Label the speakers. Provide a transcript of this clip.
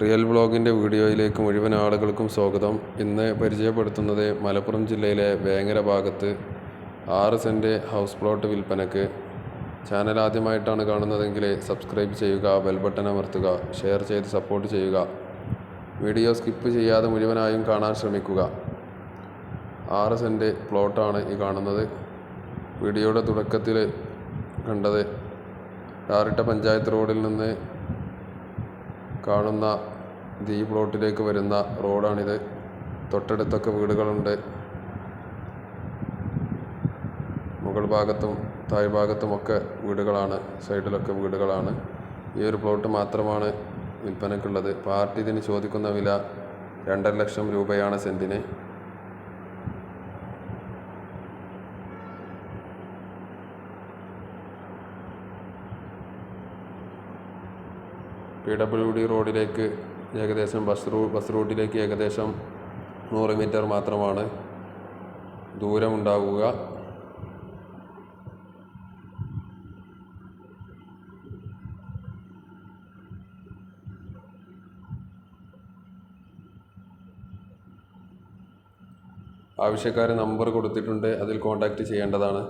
Speaker 1: Real വ്ളോഗിന്റെ വീഡിയോയിലേക്ക് മുഴുവൻ ആളുകൾക്കും സ്വാഗതം. ഇന്ന് പരിചയപ്പെടുത്തുന്നത് മലപ്പുറം ജില്ലയിലെ വേങ്ങര ഭാഗത്ത് ആറ് സെന്റ് ഹൗസ് പ്ലോട്ട് വിൽപ്പനക്ക്. ചാനൽ ആദ്യമായിട്ടാണ് കാണുന്നതെങ്കിൽ സബ്സ്ക്രൈബ് ചെയ്യുക ബെൽ ബട്ടൺ അമർത്തുക ഷെയർ ചെയ്ത് സപ്പോർട്ട് ചെയ്യുക. വീഡിയോ സ്കിപ്പ് ചെയ്യാതെ മുഴുവനായും കാണാൻ ശ്രമിക്കുക. ആറ് സെന്റ് പ്ലോട്ടാണ് ഈ കാണുന്നത്. വീഡിയോയുടെ തുടക്കത്തിൽ കണ്ടത് ടാറിട്ട പഞ്ചായത്ത് റോഡിൽ നിന്ന് കാണുന്ന ഈ പ്ലോട്ടിലേക്ക് വരുന്ന റോഡാണിത്. തൊട്ടടുത്തൊക്കെ വീടുകളുണ്ട്. മുകൾ ഭാഗത്തും താഴ്ഭാഗത്തുമൊക്കെ വീടുകളാണ്. സൈഡിലൊക്കെ വീടുകളാണ്. ഈ ഒരു പ്ലോട്ട് മാത്രമാണ് വിൽപ്പനയ്ക്കുള്ളത്. പാർട്ടി ഇതിന് ചോദിക്കുന്ന വില രണ്ടര ലക്ഷം രൂപയാണ് സെന്റിന് പി ഡബ്ല്യു ഡി റോഡിലേക്ക് ഏകദേശം ബസ് റൂ ബസ് റൂട്ടിലേക്ക് ഏകദേശം നൂറ് മീറ്റർ മാത്രമാണ് ദൂരമുണ്ടാവുക. ആവശ്യക്കാർ നമ്പർ കൊടുത്തിട്ടുണ്ട്. അതിൽ കോൺടാക്റ്റ് ചെയ്യേണ്ടതാണ്.